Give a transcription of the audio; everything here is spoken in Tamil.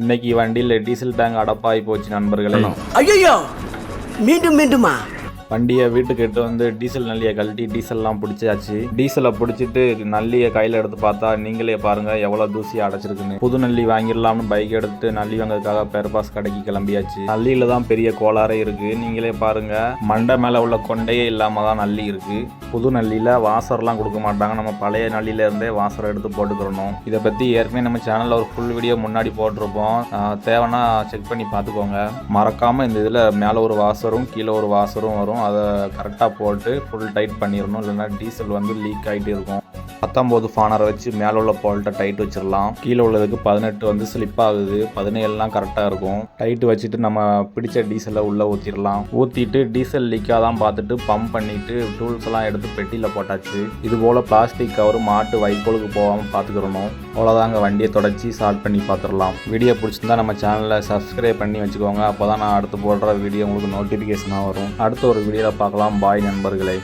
இன்னைக்கு வண்டியில் டீசல் டேங்க் அடப்பாகி போச்சு நண்பர்களே. ஐயோ மீண்டும் மீண்டுமா? வண்டியை வீட்டுக்கு எட்டு வந்து டீசல் நல்லியை கழட்டி டீசல்லாம் பிடிச்சாச்சு. டீசலை பிடிச்சிட்டு நல்லியை கையில் எடுத்து பார்த்தா நீங்களே பாருங்க எவ்வளோ தூசி அடைச்சிருக்குன்னு. புது நல்லி வாங்கிடலாம்னு பைக் எடுத்து நல்லி வாங்குறதுக்காக பெர்பாஸ் கடைக்கு கிளம்பியாச்சு. நல்லியில தான் பெரிய கோளாறே இருக்கு. நீங்களே பாருங்க மண்டை மேலே உள்ள கொண்டையே இல்லாம தான் நல்லி இருக்கு. புது நல்லியில் வாசர்லாம் கொடுக்க மாட்டாங்க. நம்ம பழைய நல்லிலேருந்தே வாசரை எடுத்து போட்டுக்கிறணும். இதை பற்றி ஏற்கனவே நம்ம சேனலில் ஒரு ஃபுல் வீடியோ முன்னாடி போட்டிருப்போம். தேவைன்னா செக் பண்ணி பார்த்துக்கோங்க. மறக்காமல் இந்த இதில் மேலே ஒரு வாசரும் கீழே ஒரு வாசரும் வரும். அதை கரெக்டாக போட்டு ஃபுல் டைட் பண்ணிடணும். இல்லைன்னா டீசல் வந்து லீக் ஆகிட்டு இருக்கும். பத்தொம்போது ஃபானரை வச்சு மேலே உள்ள போல்ட்டை டைட் வச்சிடலாம். கீழே உள்ளதுக்கு பதினெட்டு வந்து ஸ்லிப் ஆகுது. பதினேழுலாம் கரெக்டாக இருக்கும். டைட்டு வச்சுட்டு நம்ம பிடிச்ச டீசலை உள்ளே ஊற்றிடலாம் ஊற்றிட்டு டீசல் லீக்காதான் பார்த்துட்டு பம்ப் பண்ணிட்டு டூல்ஸ் எல்லாம் எடுத்து பெட்டியில் போட்டாச்சு. இது போல் பிளாஸ்டிக் கவர் மாட்டு வைக்கோலுக்கு போகாமல் பார்த்துக்கிறணும். அவ்வளோதாங்க வண்டியை தொடச்சி ஸ்டார்ட் பண்ணி பார்த்துடலாம். வீடியோ பிடிச்சிருந்தா நம்ம சேனலை சப்ஸ்கிரைப் பண்ணி வச்சுக்கோங்க. அப்போ தான் நான் அடுத்து போடுற வீடியோ உங்களுக்கு நோட்டிஃபிகேஷனாக வரும். அடுத்த ஒரு வீடியோவில் பார்க்கலாம். பாய் நண்பர்களே.